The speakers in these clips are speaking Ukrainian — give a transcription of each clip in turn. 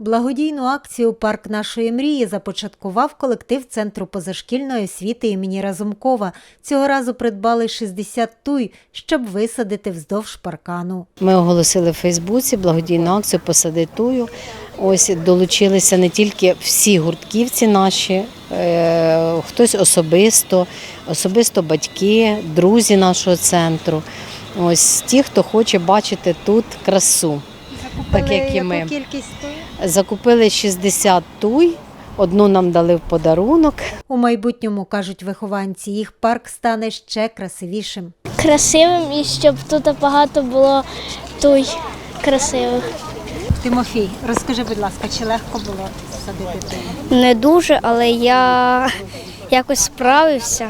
Благодійну акцію Парк нашої мрії започаткував колектив Центру позашкільної освіти імені Разумкова. Цього разу придбали 60 туй, щоб висадити вздовж паркану. Ми оголосили в Фейсбуці благодійну акцію «Посади тую». Ось долучилися не тільки всі гуртківці наші, е, хтось особисто, особисто батьки, друзі нашого центру. Ось ті, хто хоче бачити тут красу. Так, як і ми. кількість туй? Закупили 60 туй, одну нам дали в подарунок. У майбутньому, кажуть вихованці, їх парк стане ще красивішим. красивим і щоб тут багато було туй красивих. Тимофій, розкажи, будь ласка, чи легко було садити туї? Не дуже, але я якось справився.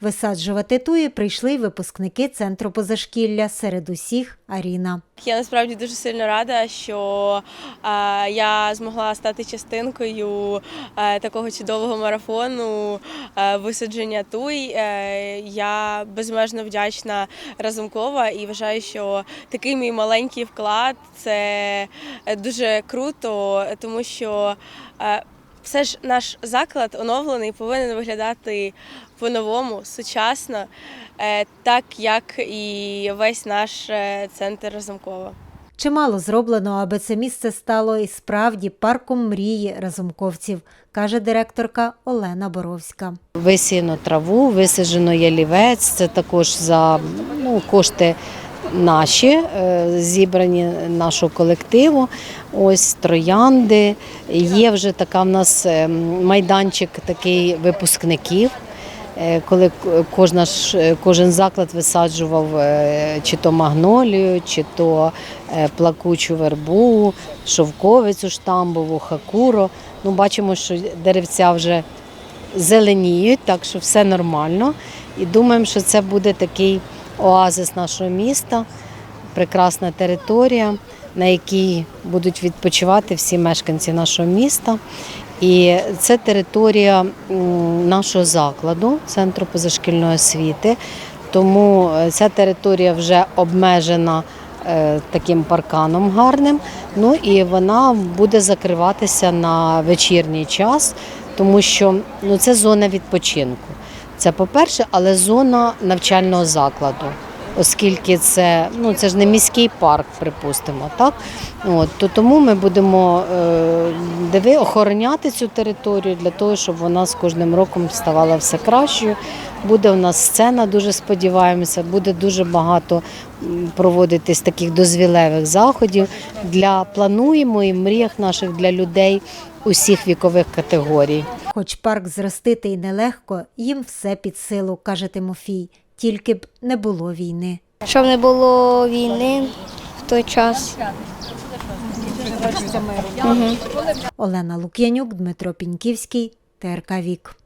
Висаджувати туї прийшли й випускники центру позашкілля. Серед усіх Аріна. Я насправді дуже сильно рада, що е, я змогла стати частинкою е, такого чудового марафону е, висадження туй. Е, я безмежно вдячна Разумкова і вважаю, що такий мій маленький вклад це е, дуже круто, тому що. Все ж наш заклад оновлений повинен виглядати по-новому, сучасно, е, так як і весь наш е, центр Разумкова. Чимало зроблено, аби це місце стало і справді парком мрії разумковців, каже директорка Олена Боровська. Висіяно траву, висаджено ялівець. Це також за ну, кошти наші, е, зібрані нашого колективу. Ось троянди. Є вже така в нас е, майданчик такий випускників. е, Коли кожна кожен заклад висаджував чи то магнолію, чи то плакучу вербу, шовковицю штамбову, хакуро. Ну, бачимо, що деревця вже зеленіють, так що все нормально. І думаємо, що це буде такий оазис нашого міста, прекрасна територія, на якій будуть відпочивати всі мешканці нашого міста. І це територія нашого закладу, центру позашкільної освіти. Тому е, ця територія вже обмежена е, таким парканом гарним. Ну і вона буде закриватися на вечірній час, тому що ну, це зона відпочинку. Це по-перше, але зона навчального закладу. Оскільки це, ну, це ж не міський парк, припустимо, так? От, то тому ми будемо е, диви, охороняти цю територію для того, щоб вона з кожним роком ставала все кращою. Буде у нас сцена, дуже сподіваємося, буде дуже багато проводитись таких дозвілевих заходів. Для плануємо і мріях наших для людей усіх вікових категорій. Хоч парк зростити й нелегко, їм все під силу, каже Тимофій, тільки б не було війни. Щоб не було війни в той час. Олена Лук'янюк, Дмитро Піньківський, ТРК Вік.